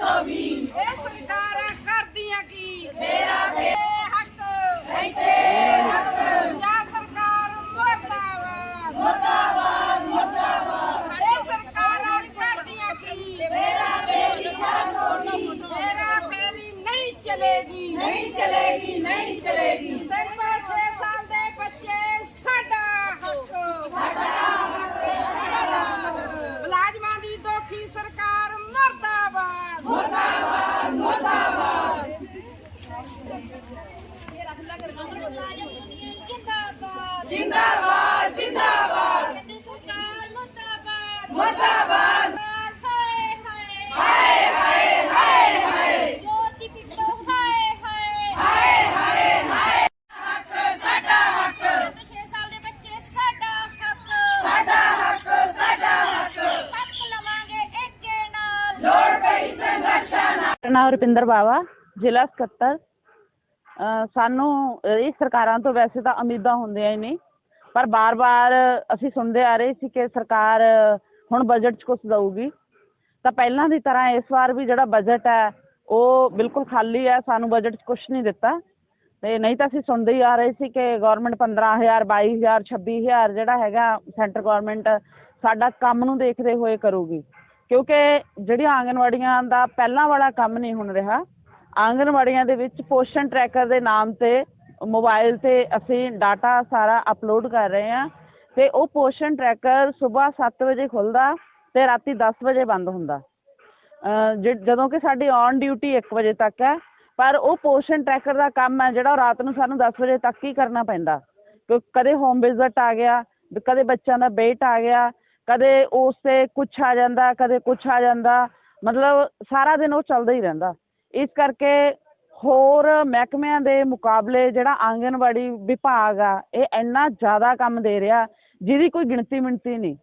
ছবি ਰੁਪਿੰਦਰ ਬਾਵਾ, ਜ਼ਿਲ੍ਹਾ ਸਕੱਤਰ। ਸਾਨੂੰ ਇਹ ਸਰਕਾਰਾਂ ਤੋਂ ਵੈਸੇ ਤਾਂ ਉਮੀਦਾਂ ਹੁੰਦੀਆਂ ਹੀ ਨਹੀਂ, ਪਰ ਬਾਰ-ਬਾਰ ਅਸੀਂ ਸੁਣਦੇ ਆ ਰਹੇ ਸੀ ਕਿ ਸਰਕਾਰ ਹੁਣ ਬਜਟ 'ਚ ਕੁਝ ਦਊਗੀ। ਤਾਂ ਪਹਿਲਾਂ ਦੀ ਤਰ੍ਹਾਂ ਇਸ ਵਾਰ ਵੀ ਜਿਹੜਾ ਬਜਟ ਹੈ, ਉਹ ਬਿਲਕੁਲ ਖਾਲੀ ਹੈ, ਸਾਨੂੰ ਬਜਟ 'ਚ ਕੁਝ ਨਹੀਂ ਦਿੱਤਾ। ਤੇ ਨਹੀਂ ਤਾਂ ਅਸੀਂ ਸੁਣਦੇ ਹੀ ਆ ਰਹੇ ਸੀ ਕਿ ਗਵਰਨਮੈਂਟ 15000 22000 26000 ਜਿਹੜਾ ਹੈਗਾ ਸੈਂਟਰ ਗਵਰਨਮੈਂਟ ਸਾਡਾ ਕੰਮ ਨੂੰ ਦੇਖਦੇ ਹੋਏ ਕਰੂਗੀ। ਕਿਉਂਕਿ ਜਿਹੜੀਆਂ ਆਂਗਨਵਾੜੀਆਂ ਦਾ ਪਹਿਲਾਂ ਵਾਲਾ ਕੰਮ ਨਹੀਂ ਹੁਣ ਰਿਹਾ, ਆਂਗਨਵਾੜੀਆਂ ਦੇ ਵਿੱਚ ਪੋਸ਼ਣ ਟਰੈਕਰ ਦੇ ਨਾਮ ਤੇ ਮੋਬਾਈਲ ਤੇ ਅਸੀਂ ਡਾਟਾ ਸਾਰਾ ਅਪਲੋਡ ਕਰ ਰਹੇ ਹਾਂ ਤੇ ਉਹ ਪੋਸ਼ਣ ਟਰੈਕਰ ਸਵੇਰ 7 ਵਜੇ ਖੁੱਲਦਾ ਤੇ ਰਾਤੀ 10 ਵਜੇ ਬੰਦ ਹੁੰਦਾ। ਜ- ਜਦੋਂ ਕਿ ਸਾਡੀ ਔਨ ਡਿਊਟੀ 1 ਵਜੇ ਤੱਕ ਹੈ, ਪਰ ਉਹ ਪੋਸ਼ਣ ਟਰੈਕਰ ਦਾ ਕੰਮ ਹੈ ਜਿਹੜਾ ਉਹ ਰਾਤ ਨੂੰ ਸਾਨੂੰ 10 ਵਜੇ ਤੱਕ ਹੀ ਕਰਨਾ ਪੈਂਦਾ। ਕਿਉਂਕਿ ਕਦੇ ਹੋਮ ਵਿਜ਼ਿਟ ਆ ਗਿਆ, ਕਦੇ ਬੱਚਿਆਂ ਦਾ ਵੇਟ ਆ ਗਿਆ ਕਦੇ ਉਸ ਤੇ ਕੁਝ ਆ ਜਾਂਦਾ, ਕਦੇ ਕੁਝ ਆ ਜਾਂਦਾ, ਮਤਲਬ ਸਾਰਾ ਦਿਨ ਉਹ ਚੱਲਦਾ ਹੀ ਰਹਿੰਦਾ। ਇਸ ਕਰਕੇ ਹੋਰ ਮਹਿਕਮਿਆਂ ਦੇ ਮੁਕਾਬਲੇ ਜਿਹੜਾ ਆਂਗਨਵਾੜੀ ਵਿਭਾਗ ਆ, ਇਹ ਇੰਨਾ ਜ਼ਿਆਦਾ ਕੰਮ ਦੇ ਰਿਹਾ, ਜਿਹਦੀ ਕੋਈ ਗਿਣਤੀ ਮਿਣਤੀ ਨਹੀਂ।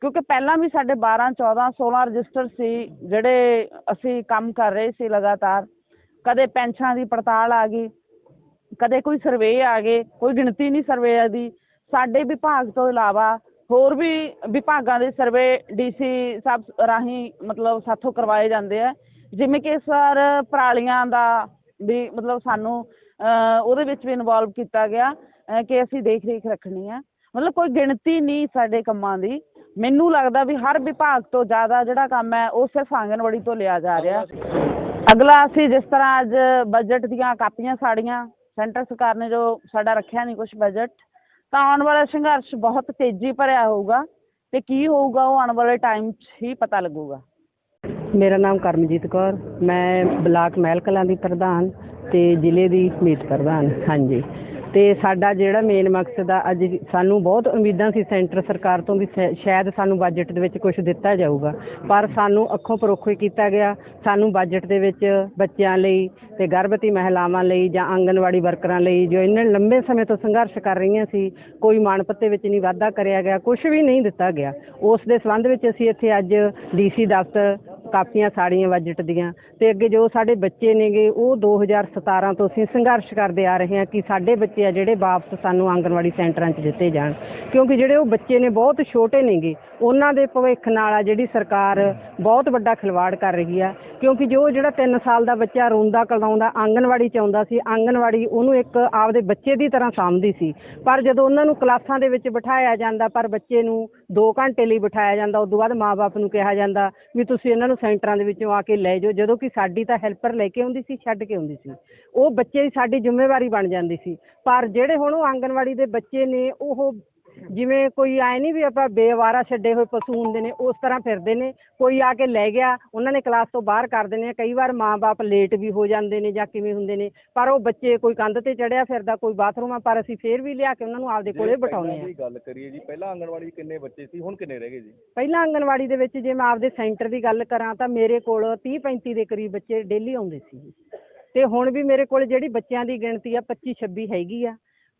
ਕਿਉਂਕਿ ਪਹਿਲਾਂ ਵੀ ਸਾਡੇ 12 14 16 ਰਜਿਸਟਰ ਸੀ, ਜਿਹੜੇ ਅਸੀਂ ਕੰਮ ਕਰ ਰਹੇ ਸੀ ਲਗਾਤਾਰ। ਕਦੇ ਪੈਨਸ਼ਨਾਂ ਦੀ ਪੜਤਾਲ ਆ ਗਈ, ਕਦੇ ਕੋਈ ਸਰਵੇ ਆ ਗਏ, ਕੋਈ ਗਿਣਤੀ ਨਹੀਂ ਸਰਵੇ ਦੀ। ਸਾਡੇ ਵਿਭਾਗ ਤੋਂ ਇਲਾਵਾ ਹੋਰ ਵੀ ਵਿਭਾਗਾਂ ਦੇ ਸਰਵੇ ਡੀਸੀ ਸਾਹਿਬ ਰਾਹੀਂ ਮਤਲਬ ਸਾਥੋਂ ਕਰਵਾਏ ਜਾਂਦੇ ਆ। ਜਿਵੇਂ ਕਿ ਇਸ ਵਾਰ ਪਰਾਲੀਆਂ ਦਾ ਵੀ ਮਤਲਬ ਸਾਨੂੰ ਅਹ, ਉਹਦੇ ਵਿੱਚ ਵੀ ਇਨਵੋਲਵ ਕੀਤਾ ਗਿਆ ਕਿ ਅਸੀਂ ਦੇਖ ਰੇਖ ਰੱਖਣੀ ਆ। ਮਤਲਬ ਕੋਈ ਗਿਣਤੀ ਨਹੀਂ ਸਾਡੇ ਕੰਮਾਂ ਦੀ। ਮੈਨੂੰ ਲੱਗਦਾ ਵੀ ਹਰ ਵਿਭਾਗ ਤੋਂ ਜ਼ਿਆਦਾ ਜਿਹੜਾ ਕੰਮ ਹੈ ਉਹ ਸਿਰਫ ਆਂਗਨਵਾੜੀ ਤੋਂ ਲਿਆ ਜਾ ਰਿਹਾ। ਅਗਲਾ ਅਸੀਂ ਜਿਸ ਤਰ੍ਹਾਂ ਅੱਜ ਬਜਟ ਦੀਆਂ ਕਾਪੀਆਂ ਸਾੜੀਆਂ ਸੈਂਟਰ ਸਰਕਾਰ ਨੇ ਜੋ ਸਾਡਾ ਰੱਖਿਆ ਨਹੀਂ ਕੁਝ ਬਜਟ ਤਾਂ ਆਉਣ ਵਾਲਾ ਸੰਘਰਸ਼ ਬਹੁਤ ਤੇਜ਼ੀ ਭਰਿਆ ਹੋਊਗਾ ਤੇ ਕੀ ਹੋਊਗਾ ਉਹ ਆਉਣ ਵਾਲੇ ਟਾਈਮ 'ਚ ਹੀ ਪਤਾ ਲੱਗੂਗਾ। ਮੇਰਾ ਨਾਮ ਕਰਮਜੀਤ ਕੌਰ, ਮੈਂ ਬਲਾਕ ਮਹਿਲ ਕਲਾਂ ਦੀ ਪ੍ਰਧਾਨ ਤੇ ਜ਼ਿਲ੍ਹੇ ਦੀ ਮੀਤ ਪ੍ਰਧਾਨ, ਹਾਂਜੀ। ਤੇ ਸਾਡਾ ਜਿਹੜਾ ਮੇਨ ਮਕਸਦ ਆ, ਅੱਜ ਸਾਨੂੰ ਬਹੁਤ ਉਮੀਦਾਂ ਸੀ ਸੈਂਟਰ ਸਰਕਾਰ ਤੋਂ ਵੀ ਸ਼ਾ- ਸ਼ਾਇਦ ਸਾਨੂੰ ਬਜਟ ਦੇ ਵਿੱਚ ਕੁਝ ਦਿੱਤਾ ਜਾਊਗਾ। ਪਰ ਸਾਨੂੰ ਅੱਖੋਂ ਪਰੋਖੋ ਹੀ ਕੀਤਾ ਗਿਆ। ਸਾਨੂੰ ਬਜਟ ਦੇ ਵਿੱਚ ਬੱਚਿਆਂ ਲਈ ਤੇ ਗਰਭਵਤੀ ਮਹਿਲਾਵਾਂ ਲਈ ਜਾਂ ਆਂਗਨਵਾੜੀ ਵਰਕਰਾਂ ਲਈ, ਜੋ ਇੰਨੇ ਲੰਬੇ ਸਮੇਂ ਤੋਂ ਸੰਘਰਸ਼ ਕਰ ਰਹੀਆਂ ਸੀ, ਕੋਈ ਮਾਣਪੱਤੇ ਵਿੱਚ ਨਹੀਂ ਵਾਧਾ ਕਰਿਆ ਗਿਆ ਕੁਝ ਵੀ ਨਹੀਂ ਦਿੱਤਾ ਗਿਆ। ਉਸ ਦੇ ਸੰਬੰਧ ਵਿੱਚ ਅਸੀਂ ਇੱਥੇ ਅੱਜ ਡੀਸੀ ਦਫ਼ਤਰ ਕਾਪੀਆਂ ਸਾੜੀਆਂ ਬਜਟ ਦੀਆਂ। ਤੇ ਅੱਗੇ ਜੋ ਸਾਡੇ ਬੱਚੇ ਨੇਗੇ, ਉਹ 2017 ਤੋਂ ਅਸੀਂ ਸੰਘਰਸ਼ ਕਰਦੇ ਆ ਰਹੇ ਹਾਂ ਕਿ ਸਾਡੇ ਬੱਚੇ ਆ ਜਿਹੜੇ ਵਾਪਸ ਸਾਨੂੰ ਆਂਗਨਵਾੜੀ ਸੈਂਟਰਾਂ 'ਚ ਦਿੱਤੇ ਜਾਣ। ਕਿਉਂਕਿ ਜਿਹੜੇ ਉਹ ਬੱਚੇ ਨੇ, ਬਹੁਤ ਛੋਟੇ ਨੇਗੇ। ਉਹਨਾਂ ਦੇ ਭਵਿੱਖ ਨਾਲ ਆ ਜਿਹੜੀ ਸਰਕਾਰ ਬਹੁਤ ਵੱਡਾ ਖਿਲਵਾੜ ਕਰ ਰਹੀ ਆ। ਕਿਉਂਕਿ ਜੋ ਜਿਹੜਾ 3 ਸਾਲ ਦਾ ਬੱਚਾ ਰੋਂਦਾ ਕਲਾਉਂਦਾ, ਆਂਗਨਵਾੜੀ 'ਚ ਆਉਂਦਾ ਸੀ, ਆਂਗਨਵਾੜੀ ਉਹਨੂੰ ਇੱਕ ਆਪਦੇ ਬੱਚੇ ਦੀ ਤਰ੍ਹਾਂ ਸਾਂਭਦੀ ਸੀ। ਪਰ ਜਦੋਂ ਉਹਨਾਂ ਨੂੰ ਕਲਾਸਾਂ ਦੇ ਵਿੱਚ ਬਿਠਾਇਆ ਜਾਂਦਾ, ਪਰ ਬੱਚੇ ਨੂੰ 2 ਘੰਟੇ ਲਈ ਬਿਠਾਇਆ ਜਾਂਦਾ ਉਸ ਤੋਂ ਬਾਅਦ ਮਾਪੇ ਨੂੰ ਕਿਹਾ ਜਾਂਦਾ ਵੀ ਤੁਸੀਂ ਇਹਨਾਂ ਨੂੰ ਸੈਂਟਰਾਂ ਦੇ ਵਿੱਚੋਂ ਆ ਕੇ ਲੈ ਜਾਓ, ਜਦੋਂ ਕਿ ਸਾਡੀ ਤਾਂ ਹੈਲਪਰ ਲੈ ਕੇ ਆਉਂਦੀ ਸੀ, ਛੱਡ ਕੇ ਆਉਂਦੀ ਸੀ। ਉਹ ਬੱਚੇ ਦੀ ਸਾਡੀ ਜ਼ਿੰਮੇਵਾਰੀ ਬਣ ਜਾਂਦੀ ਸੀ। ਪਰ ਜਿਹੜੇ ਹੁਣ ਉਹ ਆਂਗਨਵਾੜੀ ਦੇ ਬੱਚੇ ਨੇ, ਉਹ ਜਿਵੇਂ ਕੋਈ ਆਏ ਨਹੀਂ ਵੀ ਆਪਾਂ ਬੇਵਾਰਾ ਛੱਡੇ ਹੋਏ ਪਸ਼ੂ ਹੁੰਦੇ ਨੇ ਉਸ ਤਰ੍ਹਾਂ ਫਿਰਦੇ ਨੇ। ਕੋਈ ਆ ਕੇ ਲੈ ਗਿਆ ਉਹਨਾਂ ਨੇ ਕਲਾਸ ਤੋਂ ਬਾਹਰ ਕਰ ਦਿੰਦੇ ਆ। ਕਈ ਵਾਰ ਮਾਂ-ਬਾਪ ਲੇਟ ਵੀ ਹੋ ਜਾਂਦੇ ਨੇ ਜਾਂ ਕਿਵੇਂ ਹੁੰਦੇ ਨੇ ਪਰ ਉਹ ਬੱਚੇ ਕੋਈ ਕੰਧ ਤੇ ਚੜਿਆ ਫਿਰਦਾ ਕੋਈ ਬਾਥਰੂਮ ਆ ਪਰ ਅਸੀਂ ਫੇਰ ਵੀ ਲਿਆ ਕੇ ਉਹਨਾਂ ਨੂੰ ਆਪਦੇ ਕੋਲੇ ਬਿਠਾਉਂਦੇ ਆ। ਗੱਲ ਕਰੀਏ ਜੀ ਪਹਿਲਾਂ ਆਂਗਣਵਾੜੀ ਕਿੰਨੇ ਬੱਚੇ ਸੀ ਹੁਣ ਕਿੰਨੇ ਰਹਿ ਗਏ ਜੀ? ਪਹਿਲਾਂ ਆਂਗਨਵਾੜੀ ਦੇ ਵਿੱਚ ਜੇ ਮੈਂ ਆਪਦੇ ਸੈਂਟਰ ਦੀ ਗੱਲ ਕਰਾਂ ਤਾਂ ਮੇਰੇ ਕੋਲ 30 35 ਦੇ ਕਰੀਬ ਬੱਚੇ ਡੇਲੀ ਆਉਂਦੇ ਸੀ। ਤੇ ਹੁਣ ਵੀ ਮੇਰੇ ਕੋਲ ਜਿਹੜੀ ਬੱਚਿਆਂ ਦੀ ਗਿਣਤੀ ਆ 25 26 ਹੈਗੀ ਆ।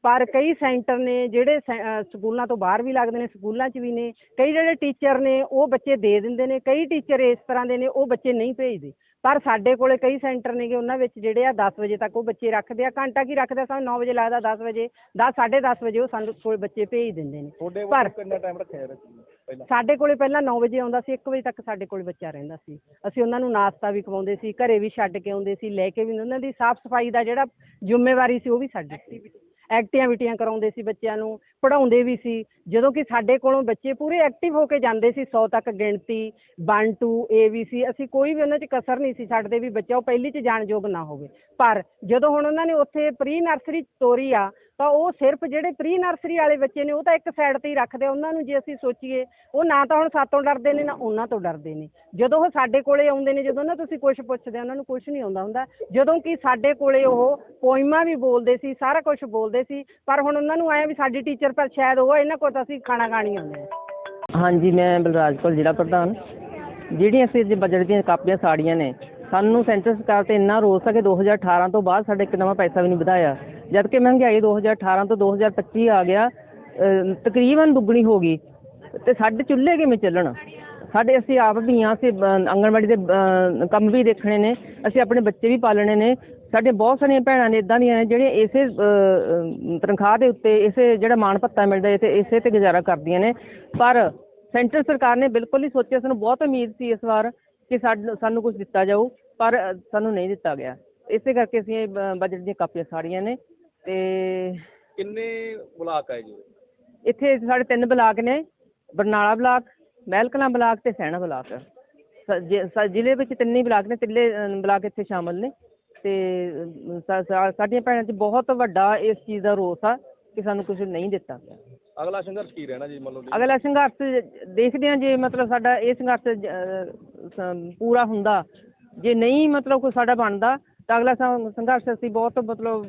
ਪਰ ਕਈ ਸੈਂਟਰ ਨੇ ਜਿਹੜੇ ਸਕੂਲਾਂ ਤੋਂ ਬਾਹਰ ਵੀ ਲੱਗਦੇ ਨੇ ਸਕੂਲਾਂ 'ਚ ਵੀ ਨੇ ਕਈ ਜਿਹੜੇ ਟੀਚਰ ਨੇ ਉਹ ਬੱਚੇ ਦੇ ਦਿੰਦੇ ਨੇ ਕਈ ਟੀਚਰ ਇਸ ਤਰ੍ਹਾਂ ਦੇ ਨੇ ਉਹ ਬੱਚੇ ਨਹੀਂ ਭੇਜਦੇ। ਪਰ ਸਾਡੇ ਕੋਲੇ ਕਈ ਸੈਂਟਰ ਨੇਗੇ ਉਹਨਾਂ ਵਿੱਚ ਜਿਹੜੇ ਆ 10 ਵਜੇ ਤੱਕ ਉਹ ਬੱਚੇ ਰੱਖਦੇ ਆ ਘੰਟਾ ਕੀ ਰੱਖਦੇ ਸਾਨੂੰ 9 ਵਜੇ ਲੱਗਦਾ 10 ਵਜੇ 10 10:30 ਵਜੇ ਉਹ ਸਾਨੂੰ ਕੋਲ ਬੱਚੇ ਭੇਜ ਦਿੰਦੇ ਨੇ। ਪਰ- ਵੱਲੋਂ ਕਿੰਨਾ ਟਾਈਮ ਰੱਖਿਆ ਯਾਰ ਪਹਿਲਾਂ? ਸਾਡੇ ਕੋਲੇ ਪਹਿਲਾਂ 9 ਵਜੇ ਆਉਂਦਾ ਸੀ 1 ਵਜੇ ਤੱਕ ਸਾਡੇ ਕੋਲੇ ਬੱਚਾ ਰਹਿੰਦਾ ਸੀ। ਅਸੀਂ ਉਹਨਾਂ ਨੂੰ ਨਾਸ਼ਤਾ ਵੀ ਖਵਾਉਂਦੇ ਸੀ ਘਰੇ ਵੀ ਛੱਡ ਕੇ ਆਉਂਦੇ ਸੀ ਲੈ ਕੇ ਵੀ ਉਹਨਾਂ ਦੀ ਸਾਫ਼ ਸਫ਼ਾਈ ਦਾ ਜਿਹੜਾ ਜ਼ਿੰਮੇਵਾਰੀ ਸੀ ਉਹ ਵੀ ਸਾਡੀ ਸੀ ਐਕਟੀਵਿਟੀਆਂ ਕਰਾਉਂਦੇ ਸੀ ਬੱਚਿਆਂ ਨੂੰ ਪੜ੍ਹਾਉਂਦੇ ਵੀ ਸੀ। ਜਦੋਂ ਕਿ ਸਾਡੇ ਕੋਲੋਂ ਬੱਚੇ ਪੂਰੇ ਐਕਟਿਵ ਹੋ ਕੇ ਜਾਂਦੇ ਸੀ 100 ਤੱਕ ਗਿਣਤੀ 1 2 ਏਬੀਸੀ ਅਸੀਂ ਕੋਈ ਵੀ ਉਹਨਾਂ 'ਚ ਕਸਰ ਨਹੀਂ ਸੀ ਛੱਡਦੇ ਵੀ ਬੱਚਾ ਉਹ ਪਹਿਲੀ 'ਚ ਜਾਣ ਯੋਗ ਨਾ ਹੋਵੇ। ਪਰ ਜਦੋਂ ਹੁਣ ਉਹਨਾਂ ਨੇ ਉੱਥੇ ਪ੍ਰੀ ਨਰਸਰੀ ਤੋਰੀ ਆ, ਤਾਂ ਉਹ ਸਿਰਫ ਜਿਹੜੇ ਪ੍ਰੀ ਨਰਸਰੀ ਵਾਲੇ ਬੱਚੇ ਨੇ, ਉਹ ਤਾਂ ਇੱਕ ਸਾਈਡ ਤੇ ਹੀ ਰੱਖਦੇ ਆ। ਉਹਨਾਂ ਨੂੰ ਜੇ ਅਸੀਂ ਸੋਚੀਏ, ਉਹ ਨਾ ਤਾਂ ਹੁਣ ਸਾਤੋਂ ਡਰਦੇ ਨੇ, ਨਾ ਉਹਨਾਂ ਤੋਂ ਡਰਦੇ ਨੇ। ਜਦੋਂ ਉਹ ਸਾਡੇ ਕੋਲੇ ਆਉਂਦੇ ਨੇ, ਜਦੋਂ ਨਾ ਤੁਸੀਂ ਕੁਝ ਪੁੱਛਦੇ ਉਹਨਾਂ ਨੂੰ ਕੁਝ ਨਹੀਂ ਆਉਂਦਾ ਹੁੰਦਾ। ਜਦੋਂ ਕਿ ਸਾਡੇ ਕੋਲੇ ਉਹ ਪੋਇਮਾਂ ਵੀ ਬੋਲਦੇ ਸੀ, ਸਾਰਾ ਕੁਝ ਬੋਲਦੇ ਸੀ। ਪਰ ਹੁਣ ਉਹਨਾਂ ਨੂੰ ਆਇਆ ਵੀ ਸਾਡੀ ਟੀਚਰ ਪਰ ਸ਼ਾਇਦ ਉਹ ਇਹਨਾਂ ਕੋਲ ਤਾਂ ਅਸੀਂ ਖਾਣਾ ਖਾਣੀ ਆਉਂਦੇ ਆ। ਹਾਂਜੀ, ਮੈਂ ਬਲਰਾਜ ਕੌਰ ਜ਼ਿਲ੍ਹਾ ਪ੍ਰਧਾਨ। ਜਿਹੜੀਆਂ ਅਸੀਂ ਅੱਜ ਬਜਟ ਦੀਆਂ ਕਾਪੀਆਂ ਸਾੜੀਆਂ ਨੇ, ਸਾਨੂੰ ਸੈਂਟਰ ਸਰਕਾਰ ਤੇ ਇੰਨਾ ਰੋਸ ਹੈ ਕਿ 2018 ਤੋਂ ਬਾਅਦ ਸਾਡੇ ਇੱਕ ਨਵਾਂ ਪੈਸਾ ਵੀ ਨਹੀਂ ਵਧਾਇਆ। ਜਦ ਕਿ ਮਹਿੰਗਾਈ 2018 ਤੋਂ 2025 ਆ ਗਿਆ ਤਕਰੀਬਨ ਦੁੱਗਣੀ ਹੋ ਗਈ। ਤੇ ਸਾਡੇ ਚੁੱਲ੍ਹੇ ਕਿਵੇਂ ਚੱਲਣ? ਸਾਡੇ ਅਸੀਂ ਆਪ ਵੀ ਹਾਂ, ਅਸੀਂ, ਅਹ ਦੇ ਕੰਮ ਵੀ ਦੇਖਣੇ ਨੇ, ਅਸੀਂ ਆਪਣੇ ਬੱਚੇ ਵੀ ਪਾਲਣੇ ਨੇ। ਸਾਡੇ ਬਹੁਤ ਸਾਰੀਆਂ ਭੈਣਾਂ ਨੇ ਇਦਾਂ ਦੀਆਂ ਨੇ ਜਿਹੜੀਆਂ ਇਸੇ ਤਨਖਾਹ ਦੇ ਉੱਤੇ ਇਸੇ ਜਿਹੜਾ ਮਾਣ ਭੱਤਾ ਮਿਲਦਾ ਇਸੇ ਇਸੇ ਤੇ ਗੁਜ਼ਾਰਾ ਕਰਦੀਆਂ ਨੇ। ਪਰ ਸੈਂਟਰ ਸਰਕਾਰ ਨੇ ਬਿਲਕੁਲ ਨਹੀਂ ਸੋਚਿਆ ਸਾਨੂੰ ਬਹੁਤ ਉਮੀਦ ਸੀ ਇਸ ਵਾਰ ਕਿ ਸਾਡ- ਸਾਨੂੰ ਕੁਝ ਦਿੱਤਾ ਜਾਊ ਪਰ ਸਾਨੂੰ ਨਹੀਂ ਦਿੱਤਾ ਗਿਆ। ਇਸੇ ਕਰਕੇ ਅਸੀਂ ਬਜਟ ਦੀਆਂ ਕਾਪੀਆਂ ਸਾੜੀਆਂ ਨੇ ਤੇ ਕਿੰਨੇ ਬਲਾਕ ਆਏ ਜੀ? ਇੱਥੇ ਸਾਡੇ ਤਿੰਨ ਬਲਾਕ ਨੇ ਬਰਨਾਲਾ ਬਲਾਕ ਮਹਿਲਕਲਾਂ ਬਲਾਕ ਤੇ ਸੈਣਾ ਬਲਾਕ। ਜ਼ਿਲ੍ਹੇ ਵਿੱਚ ਤਿੰਨੇ ਹੀ ਬਲਾਕ ਨੇ ਤਿੰਨੇ ਅ, ਬਲਾਕ ਇੱਥੇ ਸ਼ਾਮਲ ਨੇ। ਤੇ ਸਾਡੀਆਂ ਭੈਣਾਂ 'ਚ ਬਹੁਤ ਵੱਡਾ ਇਸ ਚੀਜ਼ ਦਾ ਰੋਸ ਆ ਕਿ ਸਾਨੂੰ ਕੁਝ ਨਹੀਂ ਦਿੱਤਾ ਗਿਆ। ਅਗਲਾ ਸੰਘਰਸ਼ ਕੀ ਰਹਿਣਾ ਜੀ ਜੀ? ਅਗਲਾ ਸੰਘਰਸ਼ ਦੇਖਦੇ ਹਾਂ ਜੇ ਮਤਲਬ ਸਾਡਾ ਇਹ ਸੰਘਰਸ਼ ਪੂਰਾ ਹੁੰਦਾ ਜੇ ਨਹੀਂ ਮਤਲਬ ਕੋਈ ਸਾਡਾ ਬਣਦਾ ਤਾਂ ਅਗਲਾ ਸੰਘਰਸ਼ ਅਸੀਂ ਬਹੁਤ ਮਤਲਬ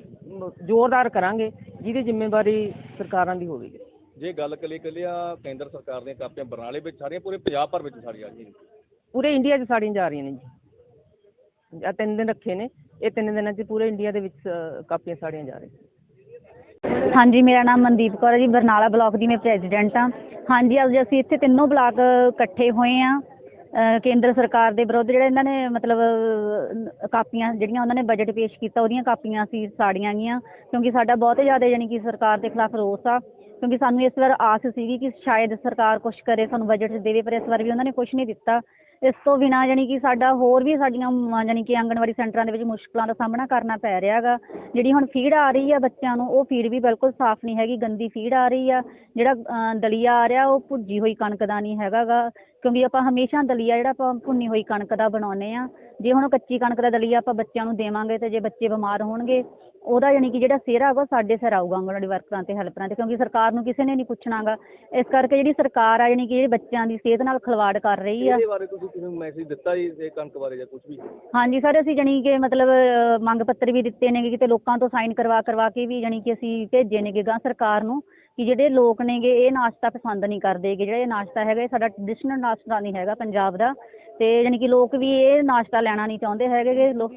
ਜ਼ੋਰਦਾਰ ਕਰਾਂਗੇ ਜਿਹਦੀ ਜ਼ਿੰਮੇਵਾਰੀ ਸਰਕਾਰਾਂ ਦੀ ਹੋਵੇਗੀ। ਜੇ ਗੱਲ ਕਰੀਏ ਕੱਲਿਆ ਕੇਂਦਰ ਸਰਕਾਰ ਦੀਆਂ ਕਾਪੀਆਂ ਬਰਨਾਲੇ ਵਿੱਚ ਸਾਰੀਆਂ ਪੂਰੇ ਪੰਜਾਬ ਭਰ ਵਿੱਚ ਸਾੜੀਆਂ ਜੀ। ਪੂਰੇ ਇੰਡੀਆ 'ਚ ਸਾੜੀਆਂ ਜਾ ਰਹੀਆਂ ਨੇ ਜੀ। ਆ ਤਿੰਨ ਦਿਨ ਰੱਖੇ ਨੇ। ਇਹ ਤਿੰਨ ਦਿਨਾਂ 'ਚ ਪੂਰੇ ਇੰਡੀਆ ਦੇ ਵਿੱਚ ਅ, ਕਾਪੀਆਂ ਸਾੜੀਆਂ ਜਾ ਰਹੀਆਂ। ਹਾਂਜੀ ਮੇਰਾ ਨਾਮ ਮਨਦੀਪ ਕੌਰ ਹੈ ਜੀ ਬਰਨਾਲਾ ਬਲਾਕ ਦੀ ਮੈਂ ਪ੍ਰੈਜ਼ੀਡੈਂਟ ਹਾਂ। ਹਾਂਜੀ ਅੱਜ ਅਸੀਂ ਇੱਥੇ ਤਿੰਨੋਂ ਬਲਾਕ ਇਕੱਠੇ ਹੋਏ ਆ ਕੇਂਦਰ ਸਰਕਾਰ ਦੇ ਵਿਰੁੱਧ ਜਿਹੜਾ ਇਹਨਾਂ ਨੇ ਮਤਲਬ ਅਹ, ਕਾਪੀਆਂ ਜਿਹੜੀਆਂ ਉਹਨਾਂ ਨੇ ਬਜਟ ਪੇਸ਼ ਕੀਤਾ ਉਹਦੀਆਂ ਕਾਪੀਆਂ ਅਸੀਂ ਸਾੜੀਆਂ ਗਈਆਂ। ਕਿਉਂਕਿ ਸਾਡਾ ਬਹੁਤ ਜ਼ਿਆਦਾ ਯਾਨੀ ਕਿ ਸਰਕਾਰ ਦੇ ਖਿਲਾਫ ਰੋਸ ਆ। ਕਿਉਂਕਿ ਸਾਨੂੰ ਇਸ ਵਾਰ ਆਸ ਸੀਗੀ ਕਿ ਸ਼ਾਇਦ ਸਰਕਾਰ ਕੁਝ ਕਰੇ ਸਾਨੂੰ ਬਜਟ ਦੇਵੇ ਪਰ ਇਸ ਵਾਰ ਵੀ ਉਹਨਾਂ ਨੇ ਕੁਝ ਨਹੀਂ ਦਿੱਤਾ। ਇਸ ਤੋਂ ਬਿਨਾਂ ਯਾਨੀ ਕਿ ਸਾਡਾ ਹੋਰ ਵੀ ਸਾਡੀਆਂ ਮ- ਕਿ ਆਂਗਣਵਾੜੀ ਸੈਂਟਰਾਂ ਦੇ ਵਿੱਚ ਮੁਸ਼ਕਲਾਂ ਦਾ ਸਾਹਮਣਾ ਕਰਨਾ ਪੈ ਰਿਹਾ ਗਾ ਜਿਹੜੀ ਹੁਣ ਫੀਡ ਆ ਰਹੀ ਆ ਬੱਚਿਆਂ ਨੂੰ ਉਹ ਫੀਡ ਵੀ ਬਿਲਕੁਲ ਸਾਫ਼ ਨਹੀਂ ਹੈਗੀ ਗੰਦੀ ਫੀਡ ਆ ਰਹੀ ਆ। ਜਿਹੜਾ ਅਹ, ਦਲੀਆ ਆ ਰਿਹਾ ਉਹ ਭੁੱਜੀ ਹੋਈ ਕਣਕ ਦਾ ਨਹੀਂ ਹੈਗਾ ਗਾ। ਕਿਉਂਕਿ ਆਪਾਂ ਹਮੇਸ਼ਾ ਦਲੀਆ ਜਿਹੜਾ ਆਪਾਂ ਭੁੰਨੀ ਹੋਈ ਕਣਕ ਦਾ ਬਣਾਉਂਦੇ ਆ ਜੇ ਹੁਣ ਕੱਚੀ ਕਣਕ ਦਾ ਦਲੀਆ ਆਪਾਂ ਬੱਚਿਆਂ ਨੂੰ ਦੇਵਾਂਗੇ ਤੇ ਜੇ ਬੱਚੇ ਬਿਮਾਰ ਹੋਣਗੇ ਉਹਦਾ ਯਾਨੀ ਕਿ ਜਿਹੜਾ ਸਿਹਰਾ ਹੈਗਾ ਸਾਡੇ ਸਿਰ ਆਊਗਾ ਆਂਗਣਵਾੜੀ ਵਰਕਰਾਂ ਤੇ ਹੈਲਪਰਾਂ ਤੇ ਕਿਉਂਕਿ ਸਰਕਾਰ ਨੂੰ ਕਿਸੇ ਨੇ ਨਹੀਂ ਪੁੱਛਣਾਗਾ। ਇਸ ਕਰਕੇ ਜਿਹੜੀ ਸਰਕਾਰ ਆ ਯਾਨੀ ਕਿ ਇਹ ਬੱਚਿਆਂ ਦੀ ਸਿਹਤ ਨਾਲ ਖਿਲਵਾੜ ਕਰ ਰਹੀ ਆ। ਇਹਦੇ ਬਾਰੇ ਤੁਸੀਂ ਕਿਸੇ ਨੂੰ ਮੈਸੇਜ ਦਿੱਤਾ ਜੀ ਇਹ ਕਣਕ ਬਾਰੇ ਜਾਂ ਕੁਝ ਵੀ? ਹਾਂਜੀ ਸਰ ਅਸੀਂ ਜਾਣੀ ਕਿ ਮਤਲਬ ਮੰਗ ਪੱਤਰ ਵੀ ਦਿੱਤੇ ਨੇਗੇ ਕਿਤੇ ਲੋਕਾਂ ਤੋਂ ਸਾਈਨ ਕਰਵਾ ਕਰਵਾ ਕੇ ਵੀ ਜਾਣੀ ਕਿ ਅਸੀਂ ਭੇਜੇ ਨੇਗੇ ਗਾਂ ਸਰਕਾਰ ਨੂੰ। ਕਿ ਜਿਹੜੇ ਲੋਕ ਨੇਗੇ, ਇਹ ਨਾਸ਼ਤਾ ਪਸੰਦ ਨਹੀਂ ਕਰਦੇ ਕਰਦੇਗੇ ਜਿਹੜਾ ਇਹ ਨਾਸ਼ਤਾ ਹੈਗਾ, ਇਹ ਸਾਡਾ ਟ੍ਰੈਡੀਸ਼ਨਲ ਨਾਸ਼ਤਾ ਨਹੀਂ ਹੈਗਾ ਪੰਜਾਬ ਦਾ। ਤੇ ਜਾਣੀ ਕਿ ਲੋਕ ਵੀ ਇਹ ਨਾਸ਼ਤਾ ਲੈਣਾ ਨਹੀਂ ਚਾਹੁੰਦੇ ਹੈਗੇ ਗੇ ਲੋਕ।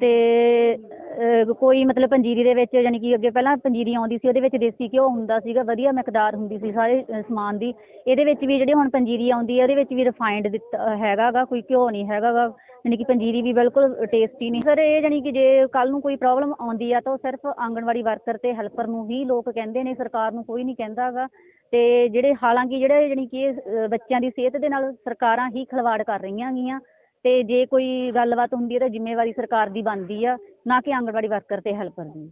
ਤੇ ਅਹ, ਕੋਈ ਮਤਲਬ ਪੰਜੀਰੀ ਦੇ ਵਿੱਚ ਜਾਣੀ ਕਿ ਅੱਗੇ ਪਹਿਲਾਂ ਪੰਜੀਰੀ ਆਉਂਦੀ ਸੀ ਉਹਦੇ ਵਿੱਚ ਦੇਸੀ ਘਿਓ ਹੁੰਦਾ ਸੀਗਾ ਵਧੀਆ ਮਿਕਦਾਰ ਹੁੰਦੀ ਸੀ ਸਾਰੇ ਅਹ, ਸਮਾਨ ਦੀ। ਇਹਦੇ ਵਿੱਚ ਵੀ ਜਿਹੜੇ ਹੁਣ ਪੰਜੀਰੀ ਆਉਂਦੀ ਹੈ ਉਹਦੇ ਵਿੱਚ ਵੀ ਰਿਫਾਈਨਡ ਦਿੱਤਾ ਹੈਗਾ ਗਾ ਕੋਈ ਘਿਓ ਨਹੀਂ ਹੈਗਾ ਗਾ ਜਾਣੀ ਕਿ ਪੰਜੀਰੀ ਵੀ ਬਿਲਕੁਲ ਟੇਸਟੀ ਨਹੀਂ। ਸਰ ਇਹ ਜਾਣੀ ਕਿ ਜੇ ਕੱਲ ਨੂੰ ਕੋਈ ਪ੍ਰੋਬਲਮ ਆਉਂਦੀ ਆ ਤਾਂ ਉਹ ਸਿਰਫ ਆਂਗਣਵਾੜੀ ਵਰਕਰ ਤੇ ਹੈਲਪਰ ਨੂੰ ਹੀ ਲੋਕ ਕਹਿੰਦੇ ਨੇ ਸਰਕਾਰ ਨੂੰ ਕੋਈ ਨਹੀਂ ਕਹਿੰਦਾ ਗਾ। ਤੇ ਜਿਹੜੇ ਹਾਲਾਂਕਿ ਜਿਹੜੇ ਜਾਣੀ ਕਿ ਇਹ, ਅਹ, ਬੱਚਿਆਂ ਦੀ ਸਿਹਤ ਦੇ ਨਾਲ ਸਰਕਾਰਾਂ ਹੀ ਖਿਲਵਾੜ ਕਰ ਰਹੀਆਂ ਗੀਆਂ। ਤੇ ਜੇ ਕੋਈ ਗੱਲਬਾਤ ਹੁੰਦੀ ਹੈ ਤਾਂ ਜ਼ਿੰਮੇਵਾਰੀ ਸਰਕਾਰ ਦੀ ਬਣਦੀ ਆ, ਨਾ ਕਿ ਆਂਗਣਵਾੜੀ ਵਰਕਰ ਤੇ ਹੈਲਪਰ ਦੀ।